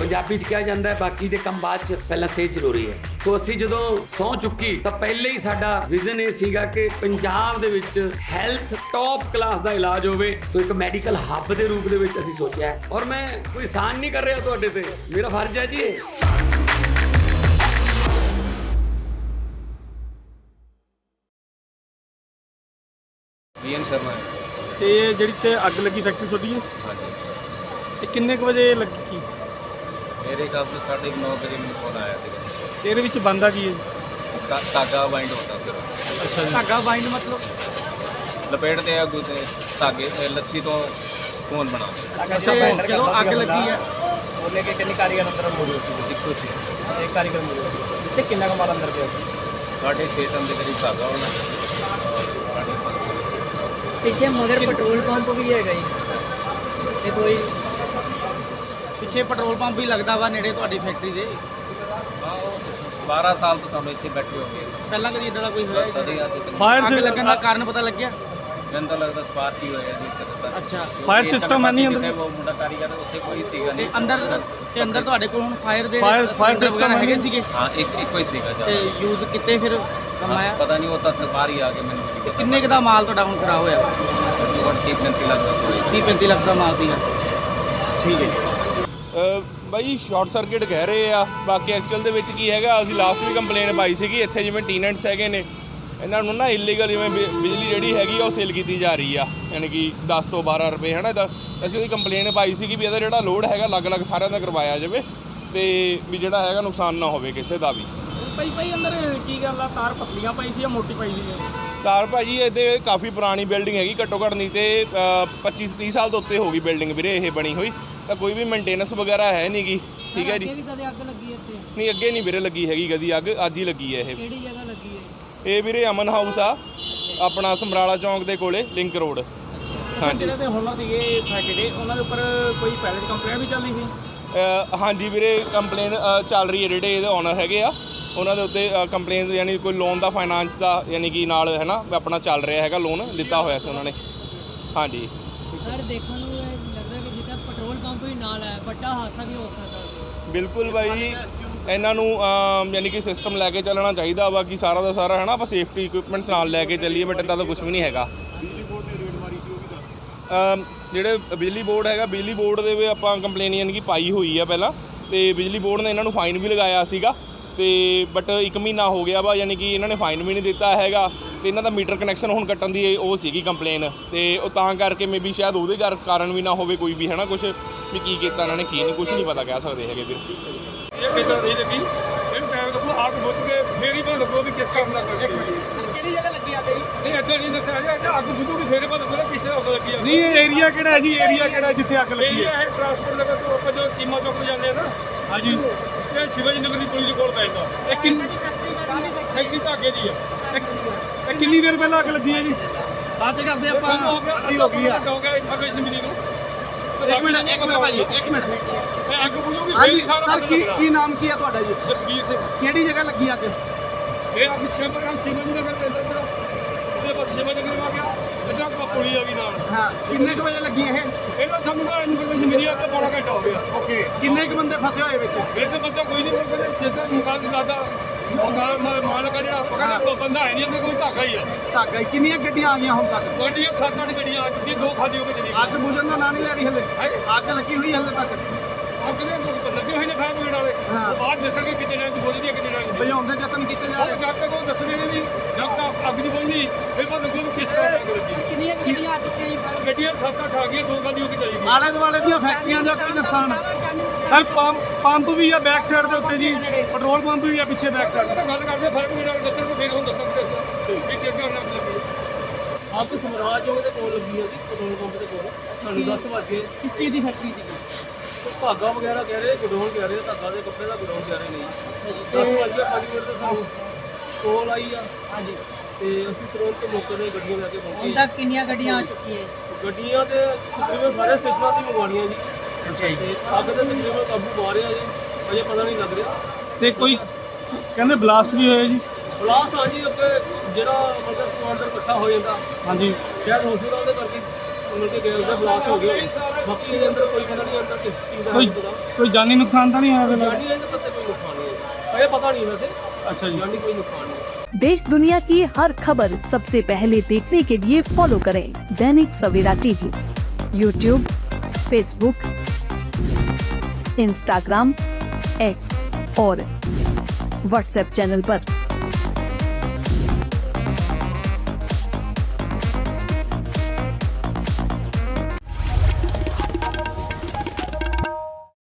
ਪੰਜਾਬੀ 'ਚ ਕਿਹਾ ਜਾਂਦਾ ਹੈ ਬਾਕੀ ਦੇ ਕੰਮ ਬਾਅਦ 'ਚ ਪਹਿਲਾਂ ਸਿਹਤ ਜ਼ਰੂਰੀ ਹੈ। ਸੋ ਅਸੀਂ ਜਦੋਂ ਸੌ ਚੁੱਕੀ ਤਾਂ ਪਹਿਲੇ ਹੀ ਸਾਡਾ ਵਿਜ਼ਨ ਇਹ ਸੀਗਾ ਕਿ ਪੰਜਾਬ ਦੇ ਵਿੱਚ ਹੈਲਥ ਟੌਪ ਕਲਾਸ ਦਾ ਇਲਾਜ ਹੋਵੇ। ਸੋ ਇੱਕ ਮੈਡੀਕਲ ਹੱਬ ਦੇ ਰੂਪ ਦੇ ਵਿੱਚ ਅਸੀਂ ਸੋਚਿਆ ਹੈ। ਔਰ ਮੈਂ ਕੋਈ ਸਾਨ ਨਹੀਂ ਕਰ ਰਿਹਾ ਤੁਹਾਡੇ ਤੇ। ਮੇਰਾ ਫਰਜ਼ ਹੈ ਜੀ ਇਹ। ਵੀਐਨ ਸ਼ਰਮਾ। ਤੇ ਇਹ ਜਿਹੜੀ ਤੇ ਅੱਗ ਲੱਗੀ ਫੈਕਟਰੀ ਤੁਹਾਡੀ ਹੈ। ਹਾਂਜੀ। ਤੇ ਕਿੰਨੇ ਕੁ ਵਜੇ ਲੱਗੀ? ਮੇਰੇ ਘਰ ਤੋਂ ਸਾਢੇ 9 ਵਜੇ ਮੈਨੂੰ ਫੋਨ ਆਇਆ ਸੀਗਾ। ਇਹਦੇ ਵਿੱਚ ਬੰਦਾ ਕੀ ਹੈ? ਧਾ- ਧਾਗਾ ਬਾਈਂਡ ਹੁੰਦਾ ਫਿਰ ਅੱਛਾ ਜੀ। ਧਾਗਾ ਬਾਈਂਡ ਮਤਲਬ? ਲਪੇਟਦੇ ਆ ਅੱਗੂ ਤੇ ਧਾਗੇ ਤੇ ਲੱਛੀ ਤੋਂ ਖੂਨ ਬਣਾਉਂਦੇ। ਤੇ ਜਦੋਂ ਅੱਗ ਲੱਗੀ ਹੈ। ਉਹਨੇ ਕਿ ਕਿੰਨੇ ਕਾਰੀਗਰ ਅੰਦਰ ਮੌਜੂਦ ਸੀ? ਇੱਕੋ ਸੀ ਇੱਕ ਕਾਰੀਗਰ ਮੌਜੂਦ ਸੀ। ਤੇ ਕਿੰਨਾ ਕਮਾਲ ਅੰਦਰ ਪਿਆ ਸੀ? ਸਾਢੇ 6 ਟਨ ਦੇ ਕਰੀਬ ਧਾਗਾ ਹੋਣਾ। ਪਿੱਛੇ ਮਗਰ ਪੈਟਰੋਲ ਪੰਪ ਵੀ ਹੈਗਾ ਜੀ। ਤੇ ਕੋਈ ਪਿੱਛੇ ਪੈਟਰੋਲ ਪੰਪ ਵੀ ਲੱਗਦਾ ਵਾ ਨੇੜੇ ਤੁਹਾਡੀ ਫੈਕਟਰੀ ਦੇ। ਹਾਂ, ਉਹ 12 ਸਾਲ ਤੋਂ ਸਾਨੂੰ ਇੱਥੇ ਬੈਠੇ ਹੋ ਗਏ ਪਹਿਲਾਂ ਕਦੀ ਇਦਾਂ ਦਾ ਕੋਈ ਹੋਇਆ ਤਦੇ ਅਸੀਂ ਫਾਇਰ ਅੱਗ ਲੱਗਣ ਦਾ ਕਾਰਨ ਪਤਾ ਲੱਗਿਆ? ਮੈਨੂੰ ਤਾਂ ਲੱਗਦਾ ਸਪਾਰਕ ਹੀ ਹੋਇਆ ਜੀ ਅੱਛਾ। system ਹੈ ਨਹੀਂ ਅੰਦਰ? ਉਹ ਮੁੰਡਾ ਕਾਰੀਗਰ ਉੱਥੇ ਕੋਈ ਸੀਗਾ ਤੇ ਨਹੀਂ। ਅੰਦਰ ਤੇ ਅੰਦਰ ਤੁਹਾਡੇ ਕੋਲ ਹੁਣ ਫਾਇਰ ਦੇ Fire- fire cylinder ਵਗੈਰਾ ਹੈਗੇ ਨਹੀਂ? ਸੀਗੇ? ਹਾਂ ਇੱਕ ਇੱਕੋ ਹੀ ਸੀਗਾ ਤੇ ਯੂਜ਼ ਕਿਤੇ ਫਿਰ ਕੰਮ ਆਇਆ? ਪਤਾ ਨਹੀਂ ਉਹ ਤਾਂ ਬਾਹਰ ਹੀ ਆ ਕੇ ਮੈਨੂੰ ਕੀ ਪਤਾ। ਕਿੰਨੇ ਕੁ ਦਾ ਮਾਲ ਤੁਹਾਡਾ ਹੁਣ ਖਰਾਬ ਹੋਇਆ? ਵਾ ਘੱਟੋ ਘੱਟ 30 35 ਲੱਖ ਦਾ ਹੋਇਆ। 30 35 ਲੱਖ ਦਾ ਮਾਲ ਸੀਗਾ। ਠੀਕ ਹੈ ਜੀ। ਬਾਈ ਸ਼ਾਰਟ ਸਰਕਟ ਕਹਿ ਰਹੇ ਆ। ਬਾਕੀ ਐਕਚੁਅਲ ਦੇ ਵਿੱਚ ਕੀ ਹੈਗਾ ਅਸੀਂ ਲਾਸਟ ਵੀ ਕੰਪਲੇਨ ਪਾਈ ਸੀਗੀ ਇੱਥੇ ਜਿਵੇਂ ਟੀਨੈਂਟਸ ਹੈਗੇ ਨੇ ਇਹਨਾਂ ਨੂੰ ਨਾ ਇਲੀਗਲ ਜਿਵੇਂ ਬਿਜਲੀ ਜਿਹੜੀ ਹੈਗੀ ਆ ਉਹ ਸੇਲ ਕੀਤੀ ਜਾ ਰਹੀ ਆ। ਯਾਨੀ ਕਿ 10 ਤੋਂ 12 ਰੁਪਏ ਹਨਾ ਤਾਂ ਅਸੀਂ ਉਹਦੀ ਕੰਪਲੇਨ ਪਾਈ ਸੀਗੀ ਵੀ ਇਹਦਾ ਜਿਹੜਾ ਲੋਡ ਹੈਗਾ ਅਲੱਗ-ਅਲੱਗ ਸਾਰਿਆਂ ਦਾ ਕਰਵਾਇਆ ਜਾਵੇ ਤੇ ਵੀ ਜਿਹੜਾ ਹੈਗਾ ਨੁਕਸਾਨ ਨਾ ਹੋਵੇ ਕਿਸੇ ਦਾ ਵੀ। ਭਾਈ ਭਾਈ ਅੰਦਰ ਕੀ ਗੱਲ ਆ? ਤਾਰ ਪਤਲੀਆਂ ਪਾਈ ਸੀ ਜਾਂ ਮੋਟੀ ਪਾਈ ਸੀ? ਤਾਰ ਭਾਜੀ ਇਹਦੇ ਕਾਫੀ ਪੁਰਾਣੀ ਬਿਲਡਿੰਗ ਹੈਗੀ ਘੱਟੋ ਘੱਟ ਨਹੀਂ ਤੇ 25 30 ਸਾਲ ਤੋਂ ਉੱਤੇ ਹੋ ਗਈ ਬਿਲਡਿੰਗ ਵੀਰੇ ਇਹ ਬਣੀ ਹੋਈ। ਤਾਂ ਕੋਈ ਵੀ ਮੇਨਟੇਨੈਂਸ ਵਗੈਰਾ ਹੈ ਨਹੀਂਗੀ ਠੀਕ ਹੈ ਜੀ। ਵੀ ਕਦੇ ਅੱਗ ਲੱਗੀ ਇੱਥੇ? ਨਹੀਂ ਅੱਗੇ ਨਹੀਂ ਵੀਰੇ ਲੱਗੀ ਹੈਗੀ ਕਦੀ ਅੱਗ ਅੱਜ ਹੀ ਲੱਗੀ ਹੈ ਇਹ। ਕਿਹੜੀ ਜਗ੍ਹਾ ਲੱਗੀ ਹੈ? ਇਹ ਵੀਰੇ ਅਮਨ ਹਾਊਸ ਆ ਆਪਣਾ ਸਮਰਾਲਾ ਚੌਂਕ ਦੇ ਕੋਲੇ ਲਿੰਕ ਰੋਡ ਹਾਂਜੀ। ਜਿਹੜੇ ਤੇ ਹੁਣ ਸੀਗੇ ਫੈਕਟਰੀ ਉਹਨਾਂ ਦੇ ਉੱਪਰ ਕੋਈ ਪੈਲਟ ਕੰਪਲੇਂਟ ਵੀ ਚੱਲਦੀ ਸੀ? ਅ, ਹਾਂਜੀ ਵੀਰੇ ਕੰਪਲੇਨ ਚੱਲ ਰਹੀ ਹੈ ਜਿਹੜੇ ਇਹਦੇ ਓਨਰ ਹੈਗੇ ਆ ਉਹਨਾਂ ਦੇ ਉੱਤੇ ਕੰਪਲੇਨ ਯਾਨੀ ਕੋਈ ਲੋਨ ਦਾ ਫਾਈਨਾਂਸ ਦਾ ਯਾਨੀ ਕਿ ਨਾਲ ਹੈ ਨਾ ਆਪਣਾ ਚੱਲ ਰਿਹਾ ਹੈਗਾ ਲੋਨ ਲਿੱਤਾ ਹੋਇਆ ਸੀ ਉਹਨਾਂ ਨੇ। ਹਾਂਜੀ। ਸਰ ਦੇਖਣ ਨੂੰ ਪੈਟਰੋਲ ਪੰਪ ਵੀ ਨਾਲ ਹੈ ਵੱਡਾ ਹਾਦਸਾ ਵੀ ਹੋ ਸਕਦਾ ਬਿਲਕੁਲ ਬਾਈ ਜੀ ਇਹਨਾਂ ਨੂੰ ਅਮ, ਯਾਨੀ ਕਿ ਸਿਸਟਮ ਲੈ ਕੇ ਚੱਲਣਾ ਚਾਹੀਦਾ ਵਾ ਕਿ ਸਾਰਾ ਦਾ ਸਾਰਾ ਹੈ ਨਾ ਆਪਾਂ ਸੇਫਟੀ ਇਕਵਿਪਮੈਂਟਸ ਨਾਲ ਲੈ ਕੇ ਚੱਲੀਏ ਬਟ ਇੱਦਾਂ ਦਾ ਕੁਝ ਵੀ ਨਹੀਂ ਹੈਗਾ। ਅਮ, ਜਿਹੜੇ ਬਿਜਲੀ ਬੋਰਡ ਹੈਗਾ ਬਿਜਲੀ ਬੋਰਡ ਦੇ ਵੀ ਆਪਾਂ ਕੰਪਲੇਨ ਯਾਨੀ ਕਿ ਪਾਈ ਹੋਈ ਆ ਪਹਿਲਾਂ ਤੇ ਬਿਜਲੀ ਬੋਰਡ ਨੇ ਇਹਨਾਂ ਨੂੰ ਫਾਈਨ ਵੀ ਲਗਾਇਆ ਸੀਗਾ ਤੇ ਬਟ 1 ਮਹੀਨਾ ਹੋ ਗਿਆ ਵਾ ਯਾਨੀ ਕਿ ਇਹਨਾਂ ਨੇ ਫਾਈਨ ਵੀ ਨਹੀਂ ਦਿੱਤਾ ਹੈਗਾ। ਤੇ ਇਹਨਾਂ ਦਾ ਮੀਟਰ ਕਨੈਕਸ਼ਨ ਹੁਣ ਕੱਟਣ ਦੀ ਉਹ ਸੀਗੀ ਕੰਪਲੇਨ ਤੇ ਉਹ ਤਾਂ ਕਰਕੇ ਮੇਬੀ ਸ਼ਾਇਦ ਉਹਦੇ ਕਰ- ਕਾਰਨ ਵੀ ਨਾ ਹੋਵੇ ਕੋਈ ਵੀ ਹੈ ਨਾ ਕੁਝ ਵੀ ਕੀ ਕੀਤਾ ਇਹਨਾਂ ਨੇ ਕੀ ਨਹੀਂ ਕੁਝ ਨਹੀਂ ਪਤਾ ਕਹਿ ਸਕਦੇ ਹੈਗੇ ਵੀਰ। ਇਹ ਕਿਦਾਂ ਨਹੀਂ ਲੱਗੀ ਇਹਨੂੰ ਟਾਈਮ ਲੱਗੂ ਆਪ ਬੁੱਝ ਕੇ ਫੇਰ ਹੀ ਪਤਾ ਲੱਗੂ ਵੀ ਕਿਸ ਕੰਮ ਨਾਲ ਲੱਗੀ ਕਿਹੜੀ ਜਗ੍ਹਾ ਲੱਗੀ ਅੱਗ ਜੀ ਨਹੀਂ ਇੱਦਾਂ ਨਹੀਂ ਦੱਸਿਆ ਜੀ ਅੱਗ ਬੁੱਝੂਗੀ ਫੇਰ ਪਤਾ ਲੱਗੂਗਾ ਕਿਸ ਤਰ੍ਹਾਂ ਅੱਗ ਲੱਗੀ ਆ। ਨਹੀਂ ਇਹ ਏਰੀਆ ਕਿਹੜਾ ਹੈ ਜੀ? ਏਰੀਆ ਕਿਹੜਾ ਜਿੱਥੇ ਅੱਗ ਲੱਗੀ ਹੈ ਇਹ ਟਰਾਂਸਪੋਰਟ ਨਗਰ ਤੋਂ ਆਪਾਂ ਜੋ ਚੀਮਾ ਚੌਕ ਨੂੰ ਜਾਂਦੇ ਆ ਨਾ ਹਾਂਜੀ। ਇਹ ਸ਼ਿਵਾਜੀ ਨਗਰ ਦੀ ਪੁਲਿਸ ਕੋਲ ਪੈਂਦਾ ਇਹ ਕਿੰਨੀ ਫੈਕਟਰੀ ਧਾਗੇ ਦੀ ਆ। ਇਹ ਕਿੰਨੀ ਦੇਰ ਪਹਿਲਾਂ ਅੱਗ ਲੱਗੀ ਹੈ ਜੀ? ਬਾਅਦ ਚ ਕਰਦੇ ਆਪਾਂ ਅੱਧੀ ਹੋ ਗਈ ਆ। ਹੋ ਗਿਆ ਇਨਫੋਰਮੇਸ਼ਨ ਮਿਲੀ ਨੂੰ। ਇੱਕ ਮਿੰਟ ਇੱਕ ਮਿੰਟ ਭਾਜੀ ਇੱਕ ਮਿੰਟ। ਇਹ ਅੱਗ ਬੁਝੂਗੀ ਫੇਰ ਹਾਂਜੀ ਹੀ ਸਾਰਾ ਸਰ ਪਤਾ ਕੀ ਲੱਗਣਾ। ਕੀ ਨਾਮ ਕੀ ਆ ਤੁਹਾਡਾ ਜੀ? ਜਸਵੀਰ ਸਿੰਘ। ਕਿਹੜੀ ਜਗ੍ਹਾ ਲੱਗੀ ਅੱਗ? ਇਹ ਅੱਗ ਸ਼ਿਵਰਾਮ ਸ਼ਿਵਾਜੀ ਨਗਰ ਪੈਂਦਾ ਜਿਹੜਾ ਉਹਦੇ ਪਾਸ ਸ਼ਿਵਾਜੀ ਨਗਰ ਆ ਗਿਆ ਇੱਧਰ ਕੋ ਪੁਲੀ ਆ ਗਈ ਨਾਲ। ਹਾਂ ਕਿੰਨੇ ਕੁ ਵਜੇ ਲੱਗੀ ਇਹ? ਇਹਦਾ ਸਾਨੂੰ ਤਾਂ ਇਨਫੋਰਮੇਸ਼ਨ ਮਿਲੀ ਆ ਕਿ ਪੌਣਾ ਘੰਟਾ ਹੋ ਗਿਆ। ਓਕੇ ਕਿੰਨੇ ਕੁ ਬੰਦੇ ਫਸੇ ਹੋਏ ਵਿੱਚ? ਇੱਥੇ ਬੰਦਾ ਕੋਈ ਨਹੀਂ ਬੋਲਦਾ ਜਿੱਦਾਂ ਮੁਕਾਦ ਦਾਦਾ ਮਾਲ ਮਾਲਕ ਆ ਜਿਹੜਾ ਪਕੜਾ ਬੰਦਾ ਹੈ ਨਹੀਂ ਇੱਥੇ ਕੋਈ ਧਾਗਾ ਹੀ ਆ। ਧਾਗਾ ਹੀ। ਕਿੰਨੀਆਂ ਗੱਡੀਆਂ ਆ ਗਈਆਂ ਹੁਣ ਤੱਕ? ਗੱਡੀਆਂ ਸੱਤ ਅੱਠ ਗੱਡੀਆਂ ਆ ਚੁੱਕੀਆਂ ਦੋ ਖਾਲੀ ਹੋ ਕੇ ਚਲੀ ਅੱਗ ਬੁਝਣ ਦਾ ਨਾਂ ਨਹੀਂ ਲੈ ਰਹੀ ਹਲੇ? ਅੱਗ ਲੱਗੀ ਹੋਈ ਹਲੇ ਤੱਕ? ਅੱਗ ਨੇ ਲੱਗੇ ਹੋਏ ਨੇ ਫਾਇਰ ਬ੍ਰਿਗੇਡ ਵਾਲੇ। ਹਾਂ। ਉਹ ਬਾਅਦ ਦੱਸਣਗੇ ਕਿਤੇ ਟਾਈਮ ਚ ਬੁਝਦੀ ਹੈ ਕਿਤੇ ਬੁਝਾਉਣ ਦੇ ਯਤਨ ਕੀਤੇ ਜਾ ਉਹ ਰਹੇ ਜਦ ਤੱਕ ਉਹ ਦੱਸਣਗੇ ਨਹੀਂ ਜਦ ਤੱਕ ਅੱਗ ਨਹੀਂ ਬੁਝਦੀ ਫਿਰ ਪਤਾ ਲੱਗੂ ਵੀ ਕਿਸ ਤਰ੍ਹਾਂ ਅੱਗ ਲੱਗੀ। ਕਿੰਨੀਆਂ ਕੁ ਗੱਡੀਆਂ ਆ ਚੁੱਕੀਆਂ ਗੱਡੀਆਂ ਸੱਤ ਅੱਠ ਆ ਗਈਆਂ ਦੋ ਗੱਡੀਆਂ ਕੇ ਚਲੀ ਗਈ ਆਲੇ ਦੁਆਲੇ ਦੀਆਂ ਫੈਕਟਰੀਆਂ ਦਾ ਕੋਈ ਨੁਕਸਾਨ। ਸਰ ਪੰਪ ਪੰਪ ਵੀ ਆ ਬੈਕ ਸਾਈਡ ਦੇ ਉੱਤੇ ਜੀ। ਪੈਟਰੋਲ ਪੰਪ ਵੀ ਆ ਪਿੱਛੇ ਬੈਕ ਸਾਈਡ ਤੇ ਗੱਲ ਕਰਦੇ ਫਾਇਰ ਬ੍ਰਿਗੇਡ ਵਾਲੇ ਦੱਸਣ ਫਿਰ ਹੁਣ ਦੱਸਣਗੇ ਵੀ ਕਿਸ ਕਾਰਨ ਅੱਗ ਲੱਗੀ ਅੱਗ ਸਮਰਾਜ ਚੌਂਕ ਦੇ ਕੋਲ ਲੱਗੀ ਹੈ ਜੀ ਪੈਟਰੋਲ ਪੰਪ ਦੇ ਕੋਲ। ਸਾਨੂੰ 10 ਵਜੇ ਕਿਸ ਚੀਜ਼ ਦੀ ਫੈਕਟਰੀ ਸੀ ਧਾਗਾ ਵਗੈਰਾ ਕਹਿ ਰਹੇ ਗਡਾਊਨ ਕਹਿ ਰਹੇ ਧਾਗਾ ਦੇ ਕੱਪੜੇ ਦਾ ਗਡਾਊਨ ਕਹਿ ਰਹੇ ਨੇ ਜੀ। 10 ਵਜੇ 5 ਮਿੰਟ ਤੇ ਸਾਨੂੰ ਕੋਲ ਆਈ ਆ। ਹਾਂਜੀ। ਤੇ ਅਸੀਂ ਤੁਰੰਤ ਮੌਕੇ ਤੇ ਗੱਡੀਆਂ ਲੈ ਕੇ ਹੁਣ ਪਹੁੰਚੇ ਤੱਕ ਕਿੰਨੀਆਂ ਗੱਡੀਆਂ ਆ ਚੁੱਕੀਆਂ ਗੱਡੀਆਂ ਤੇ ਤਕਰੀਬਨ ਸਾਰੇ ਸਟੇਸ਼ਨਾਂ ਤੇ ਮੰਗਵਾਉਣੀਆਂ ਜੀ। ਅੱਛਾ ਜੀ। ਤੇ ਅੱਗ ਤੇ ਤਕਰੀਬਨ ਕਾਬੂ ਪਾ ਰਹੇ ਆ ਜੀ। ਅਜੇ ਪਤਾ ਨਹੀਂ ਲੱਗ ਰਿਹਾ। ਤੇ ਕੋਈ ਕਹਿੰਦੇ ਬਲਾਸਟ ਵੀ ਹੋਇਆ ਜੀ? ਬਲਾਸਟ ਆ ਜੀ ਅੱਗੇ ਜਿਹੜਾ ਮਤਲਬ ਅੰਦਰ ਇਕੱਠਾ ਹੋ ਜਾਂਦਾ। ਹਾਂਜੀ। ਸ਼ਾਇਦ ਹੋ ਸਕਦਾ ਉਹਦੇ ਕਰਕੇ कोई कोई जानी नुकसान तो नहीं है पता नहीं अच्छा देश दुनिया की हर खबर सबसे पहले देखने के लिए फॉलो करें Dainik Savera TV. YouTube Facebook Instagram X और व्हाट्सएप चैनल पर।